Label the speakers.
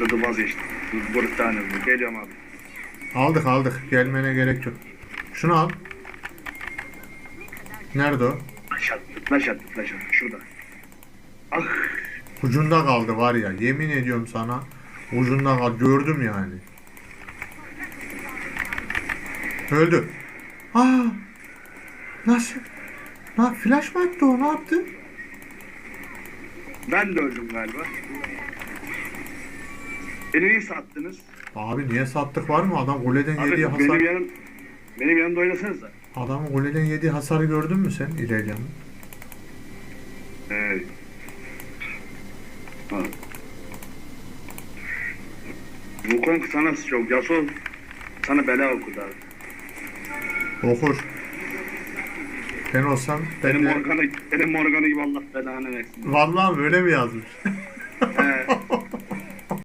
Speaker 1: Da vazgeçtim. Buruk tane bu. Geliyorum abi.
Speaker 2: Aldık aldık. Gelmene gerek yok. Şunu al. Nerede o?
Speaker 1: Flash attı. Flash attı. Flash attı. Şurada. Ah.
Speaker 2: Ucunda kaldı var ya. Yemin ediyorum sana. Ucunda kaldı. Gördüm yani. Öldü. Aa! Nasıl? Na, flash mı attı o? Ne yaptı?
Speaker 1: Ben de öldüm galiba. Beni niye sattınız?
Speaker 2: Abi niye sattık var mı? Adam kuleden
Speaker 1: Abi
Speaker 2: yediği hasar.
Speaker 1: benim yanım benim yanımda oynasanız da.
Speaker 2: Adamın kuleden yediği hasarı gördün mü sen İleria'nın?
Speaker 1: Evet. Ha. Wukong sana çok Yasuo sana bela okudu abi.
Speaker 2: Okur. Ben olsam ben
Speaker 1: Benim
Speaker 2: de...
Speaker 1: Morgana, benim Morgana gibi Allah belanı versin.
Speaker 2: Vallahi böyle mi yazmış?
Speaker 1: He.